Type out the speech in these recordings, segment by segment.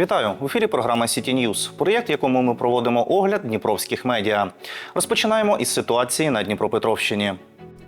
Вітаю в ефірі. Програма Сіті Ньюз, проєкт, якому ми проводимо огляд дніпровських медіа. Розпочинаємо із ситуації на Дніпропетровщині.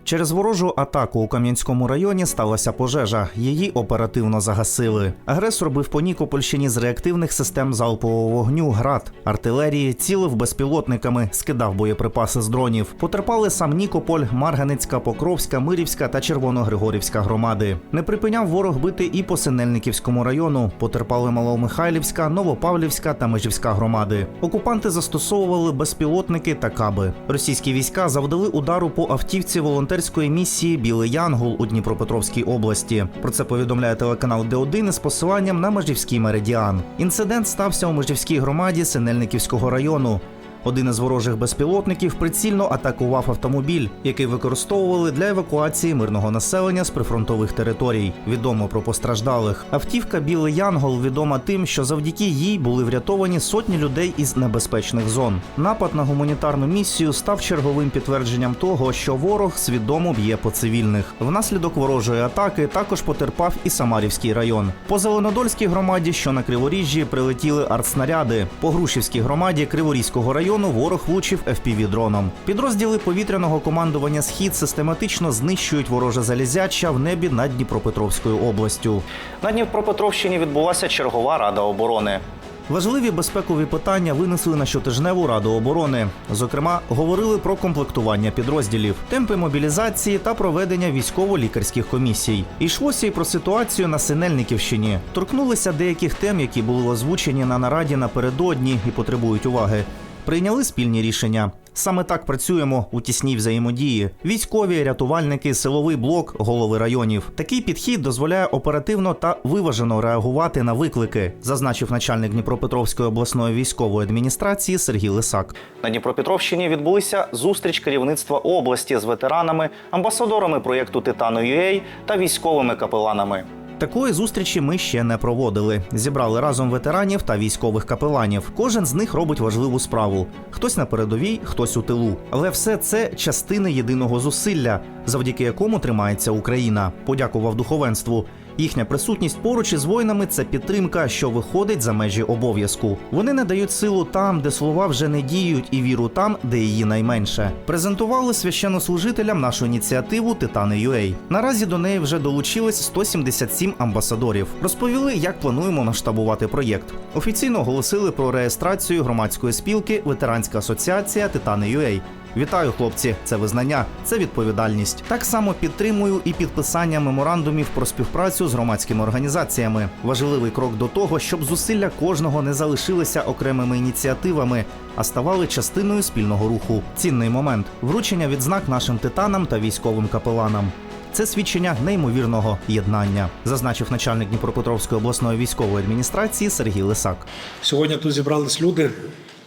Через ворожу атаку у Кам'янському районі сталася пожежа. Її оперативно загасили. Агресор бив по Нікопольщині з реактивних систем залпового вогню, град, артилерії, цілив безпілотниками, скидав боєприпаси з дронів. Потерпали сам Нікополь, Марганицька, Покровська, Мирівська та Червоногригорівська громади. Не припиняв ворог бити і по Синельниківському району. Потерпали Маломихайлівська, Новопавлівська та Межівська громади. Окупанти застосовували безпілотники та каби. Російські війська завдали удару по автівці волонтерської місії Білий Янгол у Дніпропетровській області. Про це повідомляє телеканал Д1 із посиланням на Межівський меридіан. Інцидент стався у Межівській громаді Синельниківського району. Один із ворожих безпілотників прицільно атакував автомобіль, який використовували для евакуації мирного населення з прифронтових територій. Відомо про постраждалих. Автівка Білий Янгол відома тим, що завдяки їй були врятовані сотні людей із небезпечних зон. Напад на гуманітарну місію став черговим підтвердженням того, що ворог свідомо б'є по цивільних. Внаслідок ворожої атаки також потерпав і Самарівський район. По Зеленодольській громаді, що на Криворіжжі, прилетіли артснаряди. По Грушівській громаді Криворізького району ворог влучив FPV-дроном. Підрозділи повітряного командування Схід систематично знищують вороже залізяча в небі над Дніпропетровською областю. На Дніпропетровщині відбулася чергова рада оборони. Важливі безпекові питання винесли на щотижневу раду оборони. Зокрема, говорили про комплектування підрозділів, темпи мобілізації та проведення військово-лікарських комісій. Йшлося й про ситуацію на Синельниківщині. Торкнулися деяких тем, які були озвучені на нараді напередодні і потребують уваги. Прийняли спільні рішення. Саме так працюємо у тісній взаємодії. Військові, рятувальники, силовий блок, голови районів. Такий підхід дозволяє оперативно та виважено реагувати на виклики, зазначив начальник Дніпропетровської обласної військової адміністрації Сергій Лисак. На Дніпропетровщині відбулися зустріч керівництва області з ветеранами, амбасадорами проєкту Титану UA та військовими капеланами. Такої зустрічі ми ще не проводили. Зібрали разом ветеранів та військових капеланів. Кожен з них робить важливу справу: хтось на передовій, хтось у тилу. Але все це частини єдиного зусилля, завдяки якому тримається Україна. Подякував духовенству. Їхня присутність поруч із воїнами це підтримка, що виходить за межі обов'язку. Вони не дають силу там, де слова вже не діють, і віру там, де її найменше. Презентували священнослужителям нашу ініціативу Титани UA. Наразі до неї вже долучилось 177 амбасадорів. Розповіли, як плануємо масштабувати проєкт. Офіційно оголосили про реєстрацію громадської спілки Ветеранська асоціація Титани UA. Вітаю, хлопці! Це визнання, це відповідальність. Так само підтримую і підписання меморандумів про співпрацю з громадськими організаціями. Важливий крок до того, щоб зусилля кожного не залишилися окремими ініціативами, а ставали частиною спільного руху. Цінний момент вручення відзнак нашим титанам та військовим капеланам. Це свідчення неймовірного єднання, зазначив начальник Дніпропетровської обласної військової адміністрації Сергій Лисак. Сьогодні тут зібрались люди,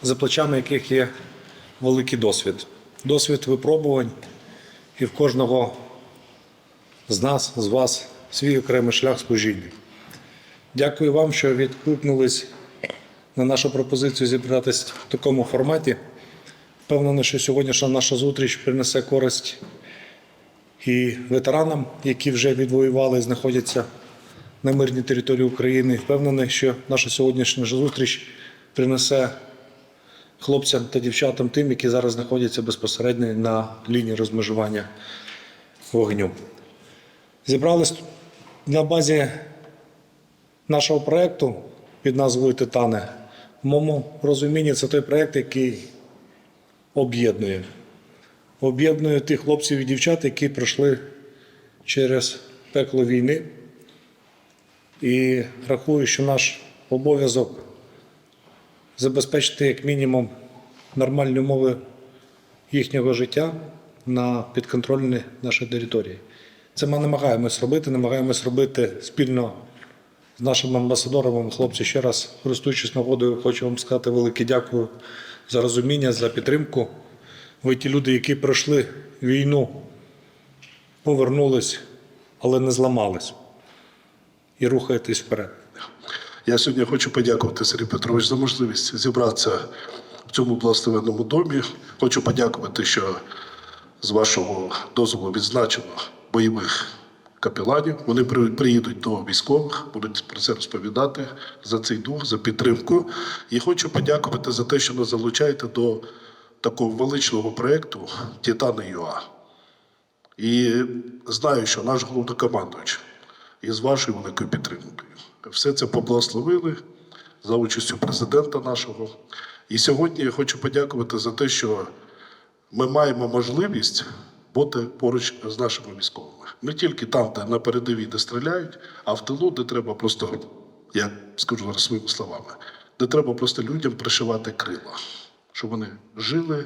за плечами яких є великий досвід. Досвід випробувань, і в кожного з нас, з вас, свій окремий шлях служіння. Дякую вам, що відкликнулись на нашу пропозицію зібратись в такому форматі. Впевнений, що сьогоднішня наша зустріч принесе користь і ветеранам, які вже відвоювали і знаходяться на мирній території України. Впевнений, що наша сьогоднішня зустріч принесе хлопцям та дівчатам тим, які зараз знаходяться безпосередньо на лінії розмежування вогню. Зібрались на базі нашого проєкту під назвою Титани. В моєму розумінні це той проєкт, який об'єднує. Об'єднує тих хлопців і дівчат, які пройшли через пекло війни. І рахую, що наш обов'язок забезпечити як мінімум нормальні умови їхнього життя на підконтрольній нашій території. Це ми намагаємось робити, намагаємось робити спільно з нашими амбасадорами. Хлопці, ще раз, користуючись нагодою, хочу вам сказати велике дякую за розуміння, за підтримку. Ви ті люди, які пройшли війну, повернулись, але не зламались і рухаєтесь вперед. Я сьогодні хочу подякувати Сергій Петрович за можливість зібратися в цьому благословенному домі. Хочу подякувати, що з вашого дозволу відзначено бойових капеланів. Вони приїдуть до військових, будуть про це розповідати за цей дух, за підтримку. І хочу подякувати за те, що нас залучаєте до такого величного проєкту Титани ЮА. І знаю, що наш головнокомандувач із вашою великою підтримкою все це поблагословили за участю президента нашого. І сьогодні я хочу подякувати за те, що ми маємо можливість бути поруч з нашими військовими. Не тільки там, де на передовій, де стріляють, а в тилу, де треба просто, я скажу зараз своїми словами, де треба просто людям пришивати крила, щоб вони жили,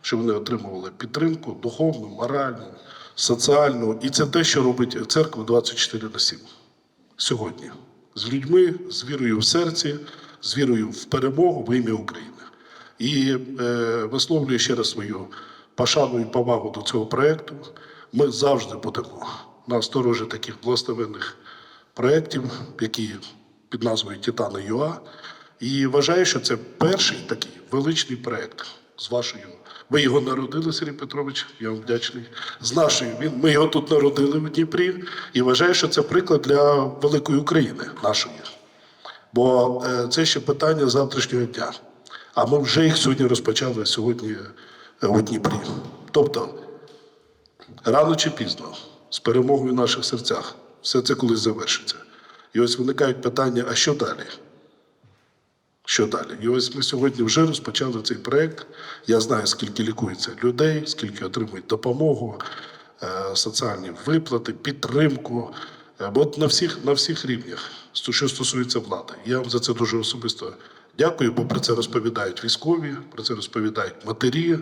щоб вони отримували підтримку духовну, моральну, соціальну. І це те, що робить церква 24 на 7 сьогодні. З людьми, з вірою в серці, з вірою в перемогу в ім'я України. І е, висловлюю ще раз свою пошану і повагу до цього проєкту. Ми завжди будемо на сторожі таких благословенних проєктів, які під назвою Титани ЮА. І вважаю, що це перший такий величний проєкт з вашою. Ви його народили, Сергій Петрович, я вам вдячний. З нашою він ми його тут народили в Дніпрі і вважаю, що це приклад для великої України нашої. Бо е, це ще питання завтрашнього дня. А ми вже їх сьогодні розпочали сьогодні е, у Дніпрі. Тобто, рано чи пізно, з перемогою в наших серцях, все це колись завершиться. І ось виникають питання: а що далі? Що далі? І ось ми сьогодні вже розпочали цей проєкт. Я знаю, скільки лікується людей, скільки отримують допомогу, е, соціальні виплати, підтримку. Е, от на всіх, на всіх рівнях, що стосується влади. Я вам за це дуже особисто дякую, бо про це розповідають військові, про це розповідають матері.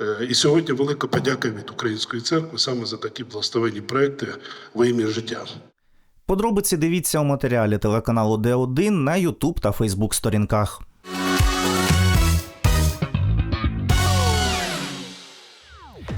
Е, І сьогодні велика подяка від Української церкви саме за такі благословенні проекти во ім'я життя. Подробиці дивіться у матеріалі телеканалу Д1 на YouTube та Facebook сторінках.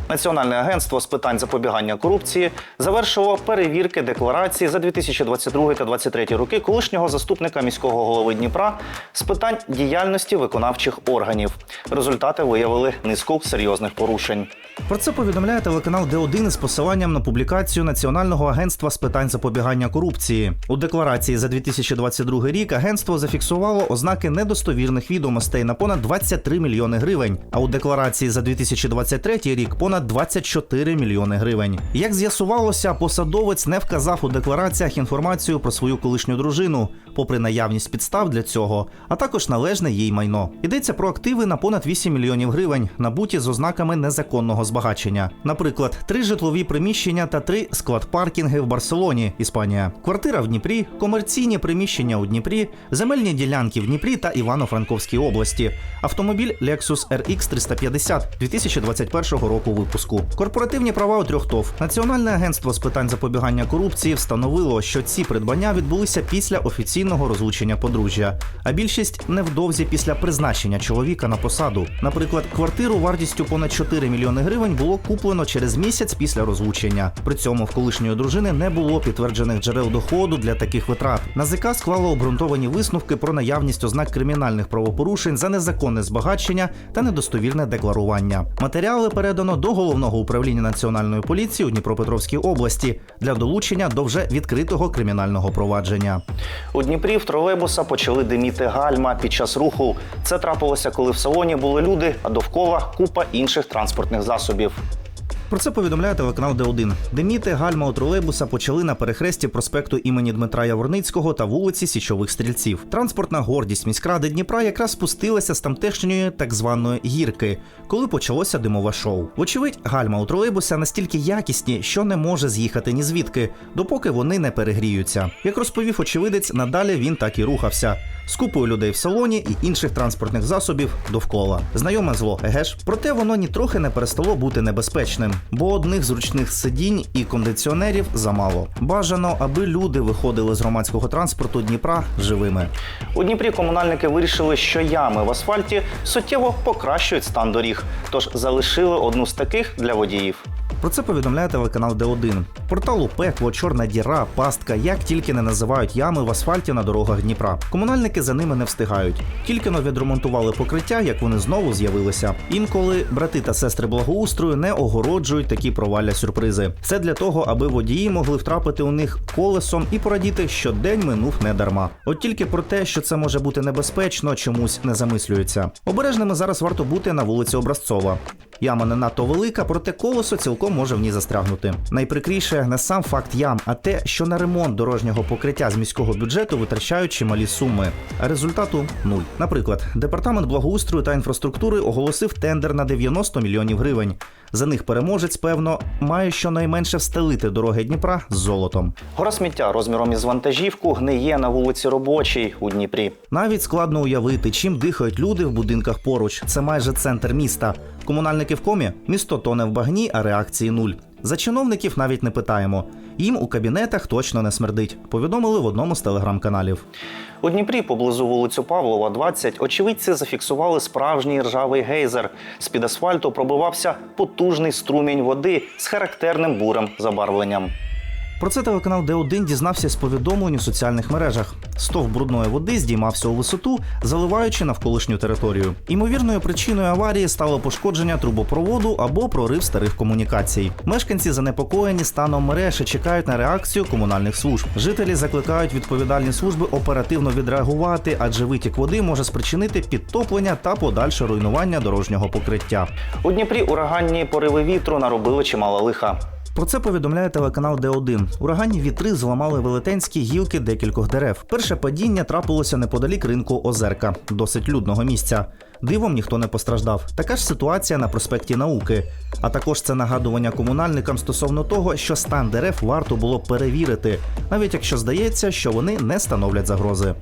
Національне агентство з питань запобігання корупції завершило перевірки декларації за 2022 та 2023 роки колишнього заступника міського голови Дніпра з питань діяльності виконавчих органів. Результати виявили низку серйозних порушень. Про це повідомляє телеканал Д1 із посиланням на публікацію Національного агентства з питань запобігання корупції. У декларації за 2022 рік агентство зафіксувало ознаки недостовірних відомостей на понад 23 мільйони гривень. А у декларації за 2023 рік понад 24 мільйони гривень. Як з'ясувалося, посадовець не вказав у деклараціях інформацію про свою колишню дружину, попри наявність підстав для цього, а також належне їй майно. Йдеться про активи на понад 8 мільйонів гривень, набуті з ознаками незаконного збагачення. Наприклад, три житлові приміщення та три склад-паркінги в Барселоні, Іспанія, квартира в Дніпрі, комерційні приміщення у Дніпрі, земельні ділянки в Дніпрі та Івано-Франковській області, автомобіль Lexus RX 350 2021 року випуску. Корпоративні права у трьох ТОВ. Національне агентство з питань запобігання корупції встановило, що ці придбання відбулися після офіційного розлучення подружжя, а більшість невдовзі після призначення чоловіка на посаду. Наприклад, квартиру вартістю понад 4 мільйони гривень було куплено через місяць після розлучення. При цьому в колишньої дружини не було підтверджених джерел доходу для таких витрат. НАЗК склало обґрунтовані висновки про наявність ознак кримінальних правопорушень за незаконне збагачення та недостовірне декларування. Матеріали передано до головного управління національної поліції у Дніпропетровській області для долучення до вже відкритого кримінального провадження. Дніпрі в тролейбуса почали диміти гальма під час руху. Це трапилося, коли в салоні були люди, а довкола купа інших транспортних засобів. Про це повідомляє телеканал Д1. Деміти гальма у тролейбуса почали на перехресті проспекту імені Дмитра Яворницького та вулиці Січових Стрільців. Транспортна гордість міськради Дніпра якраз спустилася з тамтешньої так званої гірки, коли почалося димове шоу. Вочевидь, гальма у тролейбуса настільки якісні, що не може з'їхати ні звідки, допоки вони не перегріються. Як розповів очевидець, надалі він так і рухався з купою людей в салоні і інших транспортних засобів довкола. Знайоме зло, еге ж? Проте воно нітрохи не перестало бути небезпечним, бо одних зручних сидінь і кондиціонерів замало. Бажано, аби люди виходили з громадського транспорту Дніпра живими. У Дніпрі комунальники вирішили, що ями в асфальті суттєво покращують стан доріг, тож залишили одну з таких для водіїв. Про це повідомляє телеканал Д1. Порталу пекло, чорна діра, пастка, як тільки не називають ями в асфальті на дорогах Дніпра. Комунальники за ними не встигають. Тільки но відремонтували покриття, як вони знову з'явилися. Інколи брати та сестри благоустрою не огороджують такі провалля сюрпризи. Це для того, аби водії могли втрапити у них колесом і порадіти, що день минув не дарма. От тільки про те, що це може бути небезпечно, чомусь не замислюються. Обережними зараз варто бути на вулиці Образцова. Яма не надто велика, проте колесо цілком може в ній застрягнути. Найприкріше не сам факт ям, а те, що на ремонт дорожнього покриття з міського бюджету витрачають чималі суми. А результату нуль. Наприклад, департамент благоустрою та інфраструктури оголосив тендер на 90 мільйонів гривень. За них переможець, певно, має щонайменше встелити дороги Дніпра з золотом. Гора сміття розміром із вантажівку гниє на вулиці Робочій у Дніпрі. Навіть складно уявити, чим дихають люди в будинках поруч. Це майже центр міста. Комунальники в комі місто тоне в багні, а реакції нуль. За чиновників навіть не питаємо. Їм у кабінетах точно не смердить. Повідомили в одному з телеграм-каналів. У Дніпрі поблизу вулицю Павлова, 20, очевидці зафіксували справжній ржавий гейзер. З під асфальту пробивався потужний струмінь води з характерним бурим забарвленням. Про це телеканал Д1 дізнався з повідомлень у соціальних мережах. Стовп брудної води здіймався у висоту, заливаючи навколишню територію. Імовірною причиною аварії стало пошкодження трубопроводу або прорив старих комунікацій. Мешканці занепокоєні станом мереж і чекають на реакцію комунальних служб. Жителі закликають відповідальні служби оперативно відреагувати, адже витік води може спричинити підтоплення та подальше руйнування дорожнього покриття. У Дніпрі ураганні пориви вітру наробили чимало лиха. Про це повідомляє телеканал Д1. Ураганні вітри зламали велетенські гілки декількох дерев. Перше падіння трапилося неподалік ринку Озерка, досить людного місця. Дивом ніхто не постраждав. Така ж ситуація на проспекті науки. А також це нагадування комунальникам стосовно того, що стан дерев варто було перевірити, навіть якщо здається, що вони не становлять загрози.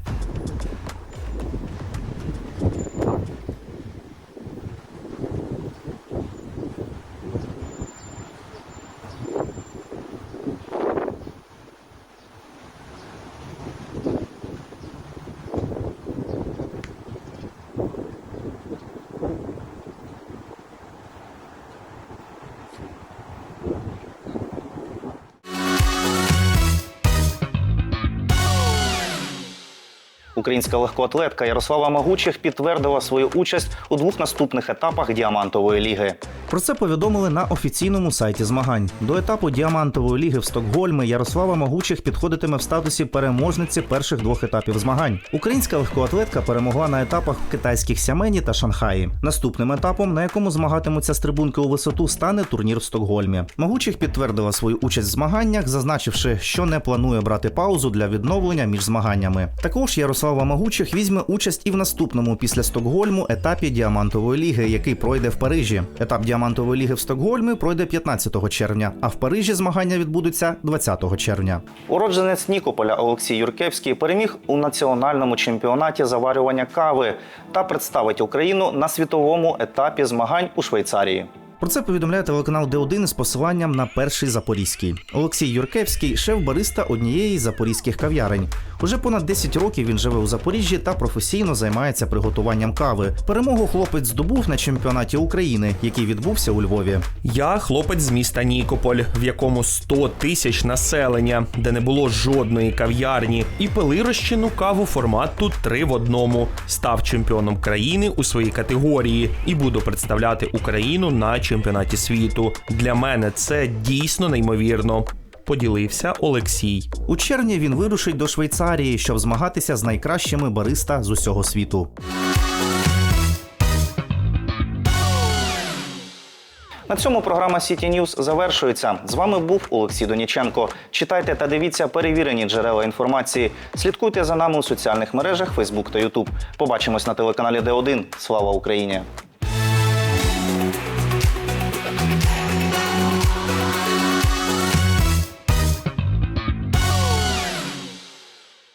Українська легкоатлетка Ярослава Магучих підтвердила свою участь у двох наступних етапах діамантової ліги. Про це повідомили на офіційному сайті змагань. До етапу діамантової ліги в Стокгольмі Ярослава Магучих підходитиме в статусі переможниці перших двох етапів змагань. Українська легкоатлетка перемогла на етапах в китайських Сямені та Шанхаї. Наступним етапом, на якому змагатимуться стрибунки у висоту, стане турнір в Стокгольмі. Магучих підтвердила свою участь в змаганнях, зазначивши, що не планує брати паузу для відновлення між змаганнями. Також Ярослава Магучих візьме участь і в наступному після Стокгольму етапі діамантової ліги, який пройде в Парижі. Етап діамантової ліги в Стокгольмі пройде 15 червня, а в Парижі змагання відбудуться 20 червня. Уродженець Нікополя Олексій Юркевський переміг у національному чемпіонаті заварювання кави та представить Україну на світовому етапі змагань у Швейцарії. Про це повідомляє телеканал Д1 з посиланням на перший запорізький. Олексій Юркевський шеф бариста однієї з запорізьких кав'ярень. Уже понад 10 років він живе у Запоріжжі та професійно займається приготуванням кави. Перемогу хлопець здобув на чемпіонаті України, який відбувся у Львові. Я хлопець з міста Нікополь, в якому 100 тисяч населення, де не було жодної кав'ярні, і пили розчинну каву формату 3 в одному. Став чемпіоном країни у своїй категорії і буду представляти Україну на чемпіонаті світу. Для мене це дійсно неймовірно. Поділився Олексій. У червні він вирушить до Швейцарії, щоб змагатися з найкращими бариста з усього світу. На цьому програма City News завершується. З вами був Олексій Доніченко. Читайте та дивіться перевірені джерела інформації. Слідкуйте за нами у соціальних мережах Facebook та YouTube. Побачимось на телеканалі Д1. Слава Україні!